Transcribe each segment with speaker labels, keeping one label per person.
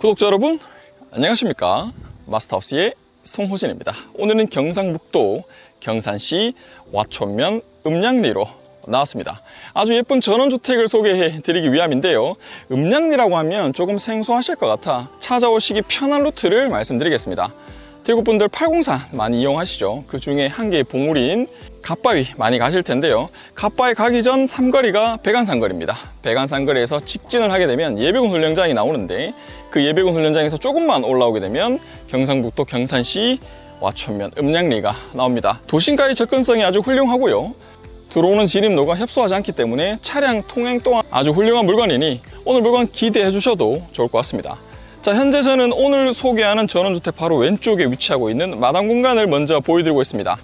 Speaker 1: 구독자 여러분 안녕하십니까? 마스터하우스의 송호진입니다. 오늘은 경상북도 경산시 와촌면 음량리로 나왔습니다. 아주 예쁜 전원주택을 소개해 드리기 위함인데요. 음량리라고 하면 조금 생소하실 것 같아 찾아오시기 편한 루트를 말씀드리겠습니다 대구분들 803 많이 이용하시죠. 그 중에 한 개의 봉우리인 갓바위 많이 가실 텐데요. 갓바위 가기 전 삼거리가 백안산거리입니다. 백안산거리에서 직진을 하게 되면 예비군 훈련장이 나오는데 그 예비군 훈련장에서 조금만 올라오게 되면 경상북도 경산시 와촌면 음량리가 나옵니다. 도심가의 접근성이 아주 훌륭하고요. 들어오는 진입로가 협소하지 않기 때문에 차량 통행 또한 아주 훌륭한 물건이니 오늘 물건 기대해 주셔도 좋을 것 같습니다 자 현재 저는 오늘 소개하는 전원주택 바로 왼쪽에 위치하고 있는 마당 공간을 먼저 보여드리고 있습니다.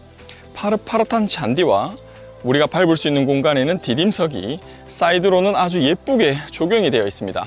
Speaker 1: 파릇파릇한 잔디와 우리가 밟을 수 있는 공간에는 디딤석이 사이드로는 아주 예쁘게 조경이 되어 있습니다.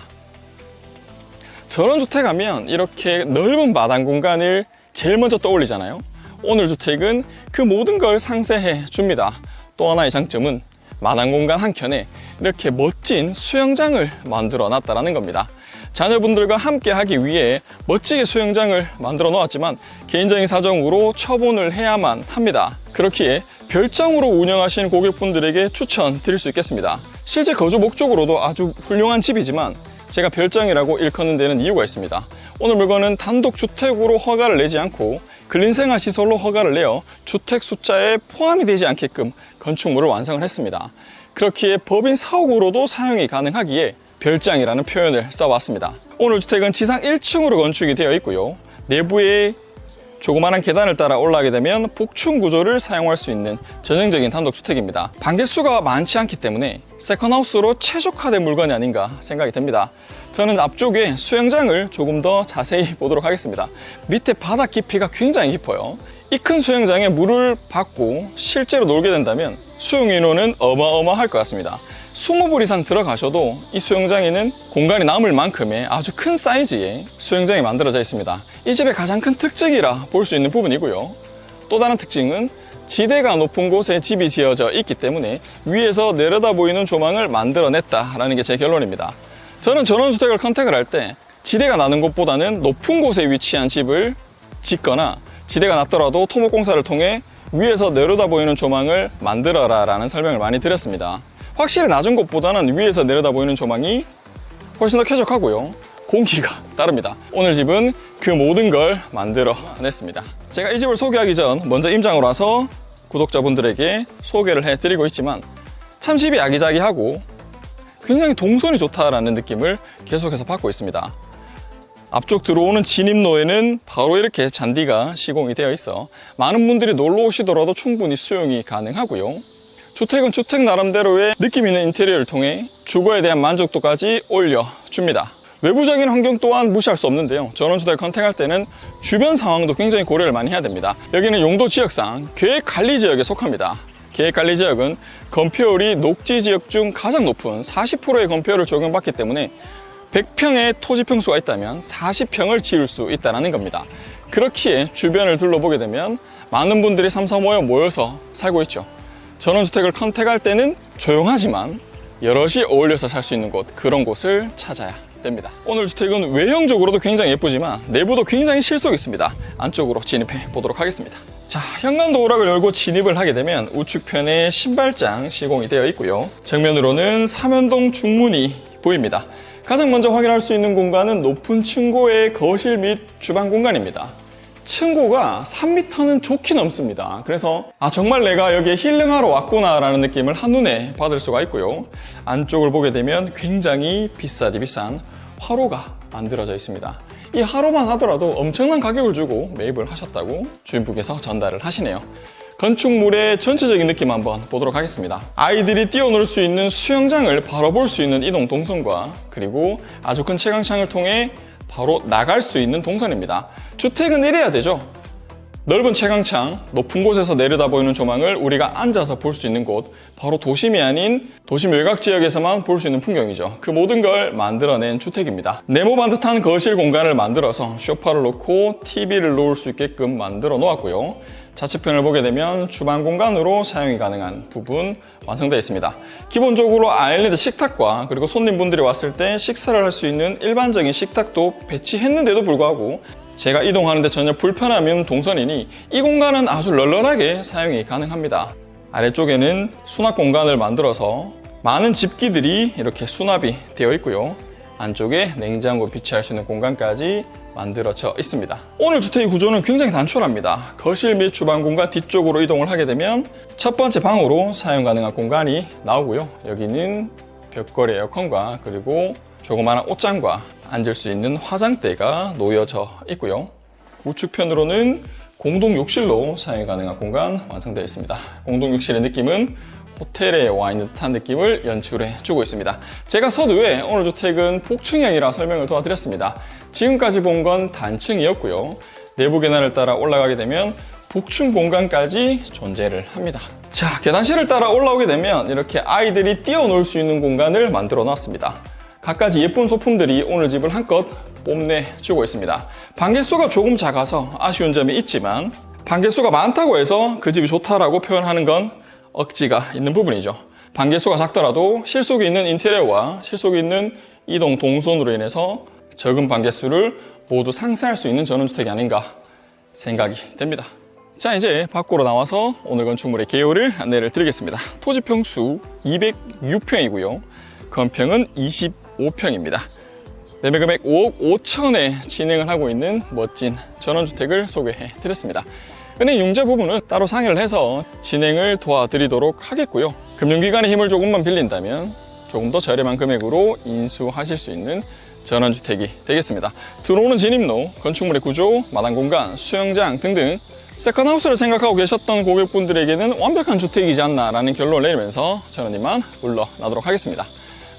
Speaker 1: 전원주택 하면 이렇게 넓은 마당 공간을 제일 먼저 떠올리잖아요. 오늘 주택은 그 모든 걸 상세해 줍니다. 또 하나의 장점은 마당 공간 한켠에 이렇게 멋진 수영장을 만들어 놨다는 겁니다 자녀분들과 함께 하기 위해 멋지게 수영장을 만들어 놓았지만 개인적인 사정으로 처분을 해야만 합니다. 그렇기에 별장으로 운영하시는 고객분들에게 추천드릴 수 있겠습니다. 실제 거주 목적으로도 아주 훌륭한 집이지만 제가 별장이라고 일컫는 데는 이유가 있습니다. 오늘 물건은 단독 주택으로 허가를 내지 않고 근린생활 시설로 허가를 내어 주택 숫자에 포함이 되지 않게끔 건축물을 완성을 했습니다. 그렇기에 법인 사옥으로도 사용이 가능하기에 별장이라는 표현을 써왔습니다. 오늘 주택은 지상 1층으로 건축이 되어 있고요. 내부에 조그마한 계단을 따라 올라가게 되면 복층 구조를 사용할 수 있는 전형적인 단독주택입니다. 반개수가 많지 않기 때문에 세컨하우스로 최적화된 물건이 아닌가 생각이 듭니다. 저는 앞쪽에 수영장을 조금 더 자세히 보도록 하겠습니다. 밑에 바닥 깊이가 굉장히 깊어요. 이 큰 수영장에 물을 받고 실제로 놀게 된다면 수용 인원은 어마어마할 것 같습니다. 20불 이상 들어가셔도 이 수영장에는 공간이 남을 만큼의 아주 큰 사이즈의 수영장이 만들어져 있습니다. 이 집의 가장 큰 특징이라 볼 수 있는 부분이고요. 또 다른 특징은 지대가 높은 곳에 집이 지어져 있기 때문에 위에서 내려다 보이는 조망을 만들어냈다라는 게 제 결론입니다. 저는 전원주택을 컨택을 할 때 지대가 나는 곳보다는 높은 곳에 위치한 집을 짓거나 지대가 낮더라도 토목공사를 통해 위에서 내려다 보이는 조망을 만들어라 라는 설명을 많이 드렸습니다. 확실히 낮은 곳보다는 위에서 내려다 보이는 조망이 훨씬 더 쾌적하고요. 공기가 따릅니다. 오늘 집은 그 모든 걸 만들어 냈습니다. 제가 이 집을 소개하기 전 먼저 임장으로 와서 구독자분들에게 소개를 해드리고 있지만 참 집이 아기자기하고 굉장히 동선이 좋다라는 느낌을 계속해서 받고 있습니다. 앞쪽 들어오는 진입로에는 바로 이렇게 잔디가 시공이 되어 있어 많은 분들이 놀러 오시더라도 충분히 수용이 가능하고요. 주택은 주택 나름대로의 느낌 있는 인테리어를 통해 주거에 대한 만족도까지 올려줍니다. 외부적인 환경 또한 무시할 수 없는데요. 전원주택 컨택할 때는 주변 상황도 굉장히 고려를 많이 해야 됩니다. 여기는 용도 지역상 계획관리지역에 속합니다. 계획관리지역은 건폐율이 녹지 지역 중 가장 높은 40%의 건폐율을 적용받기 때문에 100평의 토지 평수가 있다면 40평을 지을 수 있다는 겁니다. 그렇기에 주변을 둘러보게 되면 많은 분들이 삼삼오에 모여서 살고 있죠. 전원주택을 컨택할 때는 조용하지만 여럿이 어울려서 살 수 있는 곳 그런 곳을 찾아야 됩니다. 오늘 주택은 외형적으로도 굉장히 예쁘지만 내부도 굉장히 실속 있습니다. 안쪽으로 진입해 보도록 하겠습니다. 자, 현관 도어락을 열고 진입을 하게 되면 우측편에 신발장 시공이 되어 있고요. 정면으로는 삼연동 중문이 보입니다. 가장 먼저 확인할 수 있는 공간은 높은 층고의 거실 및 주방 공간입니다. 층고가 3m는 좋게 넘습니다. 그래서 아 정말 내가 여기에 힐링하러 왔구나라는 느낌을 한눈에 받을 수가 있고요. 안쪽을 보게 되면 굉장히 비싸디 비싼 화로가 만들어져 있습니다. 이 화로만 하더라도 엄청난 가격을 주고 매입을 하셨다고 주인분께서 전달을 하시네요. 건축물의 전체적인 느낌 한번 보도록 하겠습니다. 아이들이 뛰어놀 수 있는 수영장을 바로 볼 수 있는 이동 동선과 그리고 아주 큰 채광창을 통해 바로 나갈 수 있는 동선입니다. 주택은 이래야 되죠. 넓은 채광창, 높은 곳에서 내려다 보이는 조망을 우리가 앉아서 볼 수 있는 곳, 바로 도심이 아닌 도심 외곽 지역에서만 볼 수 있는 풍경이죠. 그 모든 걸 만들어낸 주택입니다. 네모 반듯한 거실 공간을 만들어서 소파를 놓고 TV를 놓을 수 있게끔 만들어 놓았고요. 좌측편을 보게 되면 주방 공간으로 사용이 가능한 부분 완성되어 있습니다. 기본적으로 아일랜드 식탁과 그리고 손님분들이 왔을 때 식사를 할 수 있는 일반적인 식탁도 배치했는데도 불구하고 제가 이동하는데 전혀 불편함이 동선이니 이 공간은 아주 널널하게 사용이 가능합니다. 아래쪽에는 수납 공간을 만들어서 많은 집기들이 이렇게 수납이 되어 있고요. 안쪽에 냉장고 비치할 수 있는 공간까지 만들어져 있습니다. 오늘 주택의 구조는 굉장히 단촐합니다. 거실 및 주방 공간 뒤쪽으로 이동을 하게 되면 첫 번째 방으로 사용 가능한 공간이 나오고요. 여기는 벽걸이 에어컨과 그리고 조그마한 옷장과 앉을 수 있는 화장대가 놓여져 있고요. 우측편으로는 공동 욕실로 사용 가능한 공간 완성되어 있습니다. 공동 욕실의 느낌은 호텔에 와 있는 듯한 느낌을 연출해 주고 있습니다. 제가 서두에 오늘 주택은 복층형이라 설명을 도와드렸습니다. 지금까지 본 건 단층이었고요. 내부 계단을 따라 올라가게 되면 복층 공간까지 존재를 합니다. 자, 계단실을 따라 올라오게 되면 이렇게 아이들이 뛰어놀 수 있는 공간을 만들어 놨습니다. 갖가지 예쁜 소품들이 오늘 집을 한껏 뽐내주고 있습니다. 방개수가 조금 작아서 아쉬운 점이 있지만 방개수가 많다고 해서 그 집이 좋다라고 표현하는 건 억지가 있는 부분이죠. 방개수가 작더라도 실속이 있는 인테리어와 실속이 있는 이동 동선으로 인해서 적은 방개수를 모두 상쇄할 수 있는 전원주택이 아닌가 생각이 됩니다. 자 이제 밖으로 나와서 오늘 건축물의 개요를 안내를 드리겠습니다. 토지 평수 206평이고요. 건평은 25평입니다. 매매 금액 5억 5천에 진행을 하고 있는 멋진 전원주택을 소개해 드렸습니다. 은행 융자 부분은 따로 상의를 해서 진행을 도와드리도록 하겠고요. 금융기관의 힘을 조금만 빌린다면 조금 더 저렴한 금액으로 인수하실 수 있는 전원주택이 되겠습니다. 들어오는 진입로, 건축물의 구조, 마당 공간, 수영장 등등 세컨하우스를 생각하고 계셨던 고객분들에게는 완벽한 주택이지 않나라는 결론을 내리면서 저는 이만 물러나도록 하겠습니다.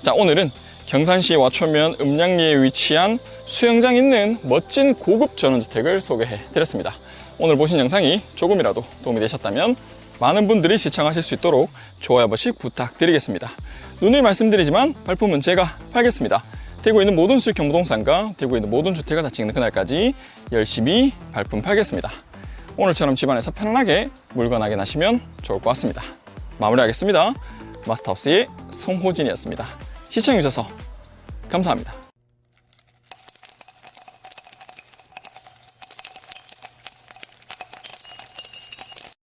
Speaker 1: 자, 오늘은 경산시 와초면 음량리에 위치한 수영장 있는 멋진 고급 전원주택을 소개해 드렸습니다. 오늘 보신 영상이 조금이라도 도움이 되셨다면 많은 분들이 시청하실 수 있도록 좋아요 한 번씩 부탁드리겠습니다. 누누이 말씀드리지만 발품은 제가 팔겠습니다. 대구에 있는 모든 수익형 부동산과 대구에 있는 모든 주택을 다 찍는 그날까지 열심히 발품 팔겠습니다. 오늘처럼 집안에서 편안하게 물건 확인하시면 좋을 것 같습니다. 마무리하겠습니다. 마스터하우스의 송호진이었습니다. 시청해주셔서 감사합니다.